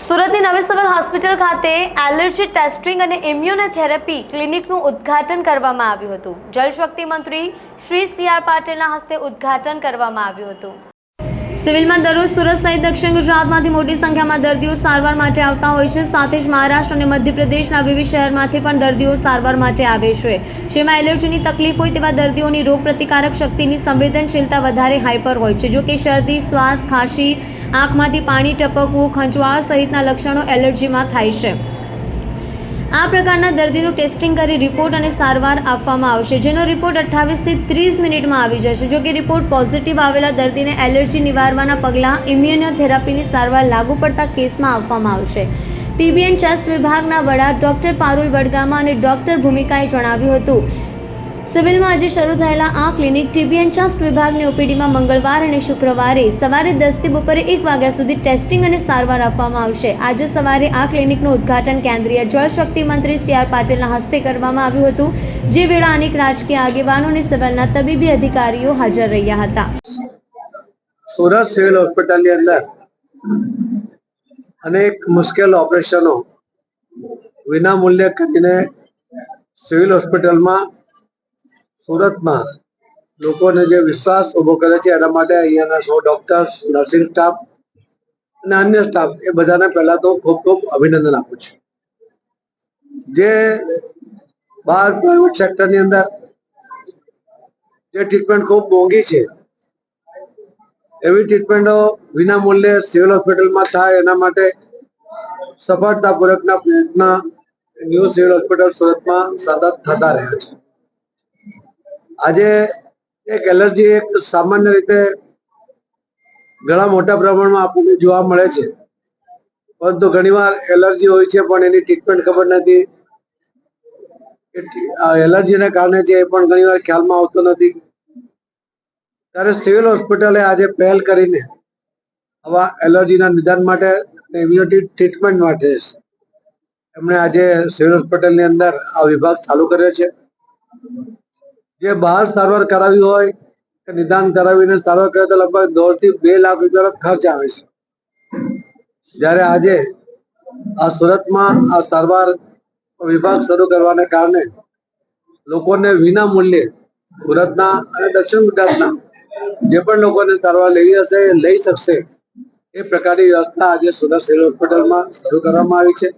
સુરતની નવી civil hospital ખાતે એલર્જી ટેસ્ટિંગ અને ઇમ્યુનોથેરાપી ક્લિનિકનું ઉદ્ઘાટન કરવામાં આવ્યું હતું. જલશક્તિ મંત્રી શ્રી સી આર પાટીલના હસ્તે ઉદ્ઘાટન કરવામાં આવ્યું હતું. સિવિલમાં દરરોજ સુરત સહિત દક્ષિણ ગુજરાતમાંથી મોટી સંખ્યામાં દર્દીઓ સારવાર માટે આવતા હોય છે. સાથે જ મહારાષ્ટ્ર અને મધ્યપ્રદેશના વિવિધ શહેરમાંથી પણ દર્દીઓ સારવાર માટે આવે છે. જેમાં એલર્જીની તકલીફ હોય તેવા દર્દીઓની રોગ પ્રતિકારક શક્તિની સંવેદનશીલતા વધારે હાઈપર હોય છે. જો કે શરદી, શ્વાસ, ખાંસી, આંખમાંથી પાણી ટપકવું, ખંજવાળ સહિતના લક્ષણો એલર્જીમાં થાય છે. આ પ્રકારના દર્દીનું ટેસ્ટિંગ કરી રિપોર્ટ અને સારવાર આપવામાં આવશે, જેનો રિપોર્ટ અઠ્ઠાવીસથી ત્રીસ મિનિટમાં આવી જશે. જો કે રિપોર્ટ પોઝિટિવ આવેલા દર્દીને એલર્જી નિવારવાના પગલાં ઇમ્યુનોથેરાપીની સારવાર લાગુ પડતા કેસમાં આપવામાં આવશે. ટીબી એન્ડ ચેસ્ટ વિભાગના વડા ડોક્ટર પારુલ વડગામા અને ડોક્ટર ભૂમિકાએ જણાવ્યું હતું સિવિલમાં આજે શરૂ થયેલા આ ક્લિનિક ટીબી એન્ડ ચેસ્ટ વિભાગની ઓપીડીમાં મંગળવાર અને શુક્રવારે સવારે દસથી બપોરે એક વાગ્યા સુધી ટેસ્ટિંગ અને સારવાર આપવામાં આવશે. આજે સવારે આ ક્લિનિકનું ઉદ્ઘાટન કેન્દ્રીય જળશક્તિ મંત્રી સી આર પાટીલના હસ્તે કરવામાં આવ્યું હતું. જે વેળા અનેક રાજકીય આગેવાનો અને સિવિલના તબીબી અધિકારીઓ હાજર રહ્યા હતા. સુરત સિવિલ હોસ્પિટલની અંદર અનેક મુશ્કેલ ઓપરેશનો વિના મૂલ્યે કરીને સિવિલ હોસ્પિટલમાં સુરતમાં લોકોને જે વિશ્વાસ ઊભો કરે છે, એના માટે અહીંયાના સો ડોક્ટર્સ નર્સિંગ સ્ટાફ અને અન્ય સ્ટાફ એ બધાને પહેલા તો ખૂબ ખૂબ અભિનંદન આપું છું. જે બહાર પ્રાઇવેટ સેક્ટરની અંદર જે ટ્રીટમેન્ટ ખૂબ મોંઘી છે, એવી ટ્રીટમેન્ટો વિના મૂલ્યે સિવિલ હોસ્પિટલમાં થાય, એના માટે સફળતાપૂર્વકના પ્રયત્ન ન્યૂ સિવિલ હોસ્પિટલ સુરતમાં સતત થતા રહ્યા છે. આજે એક એલર્જી એક સામાન્ય રીતે ઘણા મોટા પ્રમાણમાં આપણને જોવા મળે છે. પરંતુ ઘણીવાર એલર્જી હોય છે, પણ એની ટ્રીટમેન્ટ ખબર નથી. એલર્જીને કારણે છે એ પણ ઘણીવાર ખ્યાલમાં આવતો નથી. ત્યારે સિવિલ હોસ્પિટલે આજે પહેલ કરીને આવા એલર્જીના નિદાન માટે ઇમ્યુનિટી ટ્રીટમેન્ટ માટે એમણે આજે સિવિલ હોસ્પિટલની અંદર આ વિભાગ ચાલુ કર્યો છે. જે બહાર સારવાર કરાવી હોય, કે નિદાન કરાવીને સારવાર કરે તો લગભગ દોઢથી બે લાખ રૂપિયાનો ખર્ચ આવે છે. જ્યારે આજે આ સુરતમાં આ સારવાર વિભાગ શરૂ કરવાને કારણે લોકોને વિના મૂલ્યે સુરતના અને દક્ષિણ ગુજરાતના જે પણ લોકોને સારવાર લેવી હશે લઈ શકશે, એ પ્રકારની વ્યવસ્થા આજે સુરત સિવિલ હોસ્પિટલમાં શરૂ કરવામાં આવી છે.